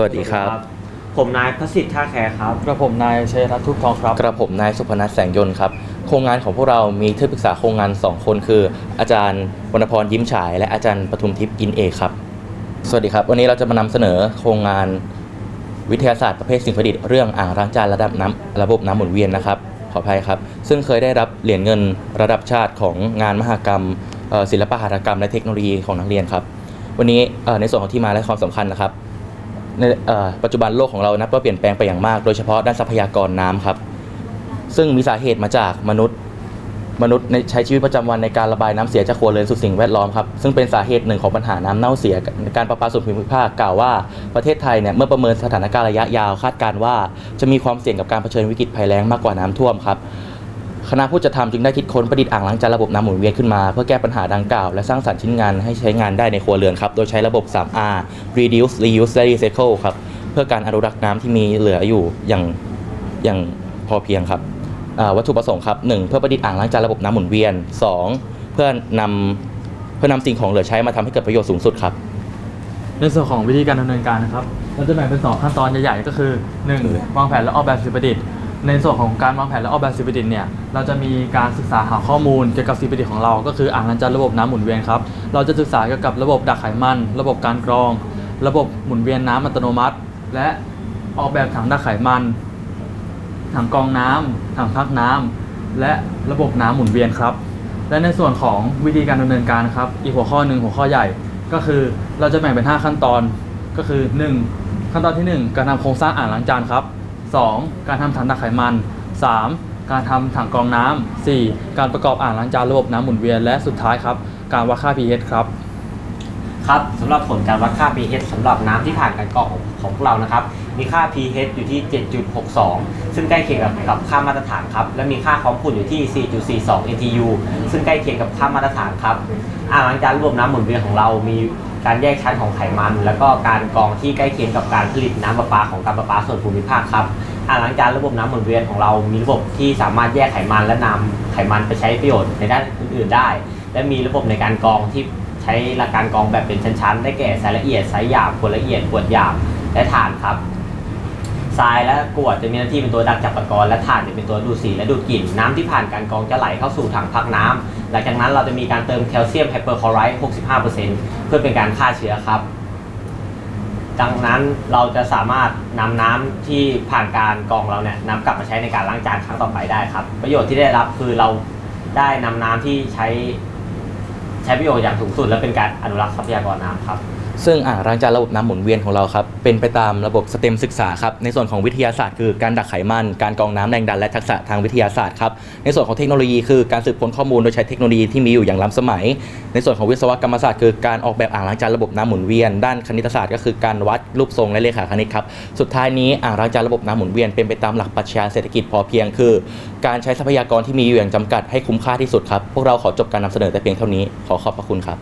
สวัสดีครับ ผมนายพระสิทธิ์ท่าแคร์ครับ กระผมนายชัยรัตน์ทุกทองครับ กระผมนายสุพนัทแสงยนต์ครับ โครงงานของพวกเรามีที่ปรึกษาโครงงาน 2 คนคือ อาจารย์วรรณพรยิ้มฉาย และอาจารย์ปทุมทิพย์อินเอกครับ สวัสดีครับ วันนี้เราจะมานำเสนอโครงงานวิทยาศาสตร์ประเภทสิ่งประดิษฐ์เรื่องอ่างล้างจานระดับน้ำระบบน้ำหมุนเวียนนะครับขออภัยครับ ซึ่งเคยได้รับเหรียญเงินระดับชาติของงานมหกรรมเอ่อศิลปหัตถกรรมและเทคโนโลยีของนักเรียนครับ วันนี้เอ่อในส่วนของที่มาและความสำคัญนะครับ ในเอ่อปัจจุบันโลกของเรานับว่าเปลี่ยนแปลงไปอย่างมาก โดยเฉพาะด้านทรัพยากรน้ำครับ ซึ่งมีสาเหตุมาจากมนุษย์ มนุษย์ในใช้ชีวิตประจำวันในการระบายน้ำเสียจากครัวเรือนสู่สิ่งแวดล้อมครับ ซึ่งเป็นสาเหตุหนึ่งของปัญหาน้ำเน่าเสีย การประปาส่วนภูมิภาคกล่าวว่าประเทศไทยเนี่ยเมื่อประเมินสถานการณ์ระยะยาวคาดการณ์ว่า จะมีความเสี่ยงกับการเผชิญวิกฤตภัยแล้งมากกว่าน้ำท่วมครับ คณะผู้จัดทำจึงได้คิดค้นประดิษฐ์อ่างล้างจานระบบน้ำหมุนเวียนขึ้นมา เพื่อแก้ปัญหาดังกล่าว และสร้างสรรค์ชิ้นงานให้ใช้งานได้ในครัวเรือนครับ โดยใช้ระบบ 3R reduce reuse และ recycle ครับ เพื่อการอนุรักษ์น้ำที่มีเหลืออยู่อย่างอย่างพอเพียงครับอ่าวัตถุประสงค์ครับ 1. เพื่อประดิษฐ์อ่างล้างจานระบบน้ำหมุนเวียน 2. เพื่อนำเพื่อนำสิ่งของเหลือใช้มาทำให้เกิดประโยชน์สูงสุดครับในส่วนของวิธีการดำเนินการนะครับ เราจะแบ่งเป็น 2 ขั้นตอนใหญ่ๆ ก็คือ 1. วางแผนและออกแบบสิ่งประดิษฐ์ ในส่วนของการวางแผนและออกแบบสิ่งประดิเนี่ย เราจะมีการศึกษาหาข้อมูลเกี่ยวกับสิ่งประดิของเรา ก็คืออ่างล้างจานระบบน้ำหมุนเวียนครับ เราจะศึกษาเกี่ยวกับระบบดักไขมัน ระบบการกรอง ระบบหมุนเวียนน้ำอัตโนมัติ และออกแบบถังดักไขมัน ถังกรองน้ำถังพักน้ำและระบบน้ำหมุนเวียนครับ และในส่วนของวิธีการดำเนินการนะครับ อีกหัวข้อหนึ่งหัวข้อใหญ่ ก็คือเราจะแบ่งเป็น 5 ขั้นตอน ก็คือ 1. ขั้นตอนที่ 1 การทำโครงสร้างอ่างล้างจานครับ 2. การทำถังดักไขมัน 3. การทำถังกรองน้ำ 4. การประกอบอ่างล้างจานระบบน้ำหมุนเวียน และสุดท้ายครับ การวัดค่า pH ครับ ครับสำหรับผลการวัดค่า pH สำหรับน้ำที่ผ่านการกรองของพวกเรานะครับ มีค่า pH อยู่ที่ 7.62 ซึ่งใกล้เคียงกับกับค่ามาตรฐานครับ และมีค่าความขุ่นอยู่ที่ 4.42 ATU ซึ่งใกล้เคียงกับค่ามาตรฐานครับ อ่างล้างจานระบบน้ำหมุนเวียนของเรามี การแยกชั้นของไขมัน แล้วก็การกรองที่ใกล้เคียงกับการผลิตน้ำประปาของการประปาส่วนภูมิภาคครับอ่างล้างจานระบบน้ำหมุนเวียนของเรามีระบบที่สามารถแยกไขมันและนำไขมันไปใช้ประโยชน์ในด้านอื่นๆได้ และมีระบบในการกรองที่ใช้หลักการกรองแบบเป็นชั้นๆ ได้แก่สายละเอียดสายหยาบขวดละเอียดขวดหยาบและถ่านครับ ทรายและกรวดจะมีหน้าที่เป็นตัวดักจับตะกอนและถ่านจะเป็นตัวดูดสีและดูดกลิ่นน้ำที่ผ่านการกรองจะไหลเข้าสู่ถังพักน้ำหลังจากนั้นเราจะมีการเติมแคลเซียมไฮเปอร์คลอไรด์65%เพื่อเป็นการฆ่าเชื้อครับ ดังนั้นเราจะสามารถนำน้ำที่ผ่านการกรองเราเนี่ยนำกลับมาใช้ในการล้างจานครั้งต่อไปได้ครับ ประโยชน์ที่ได้รับคือเราได้นำน้ำที่ใช้ ใช้ประโยชน์อย่างสูงสุด และเป็นการอนุรักษ์ทรัพยากรน้ำครับ ซึ่งอ่างล้างจานระบบน้ำหมุนเวียนของเราครับเป็นไปตามระบบสเต็มศึกษาครับในส่วนของวิทยาศาสตร์คือการดักไขมัน การกรองน้ำแรงดันและทักษะทางวิทยาศาสตร์ครับในส่วนของเทคโนโลยีคือการสืบค้นข้อมูลโดยใช้เทคโนโลยีที่มีอยู่อย่างล้ำสมัย ในส่วนของวิศวกรรมศาสตร์คือการออกแบบอ่างล้างจานระบบน้ำหมุนเวียน ด้านคณิตศาสตร์ก็คือการวัดรูปทรงและเลขาคณิตครับสุดท้ายนี้อ่างล้างจานระบบน้ำหมุนเวียนเป็นไปตามหลักปรัชญาเศรษฐกิจพอเพียงคือ การใช้ทรัพยากรที่มีอยู่อย่างจำกัดให้คุ้มค่าที่สุดครับพวกเราขอจบการนำเสนอแต่เพียงเท่านี้ขอขอบพระคุณครับ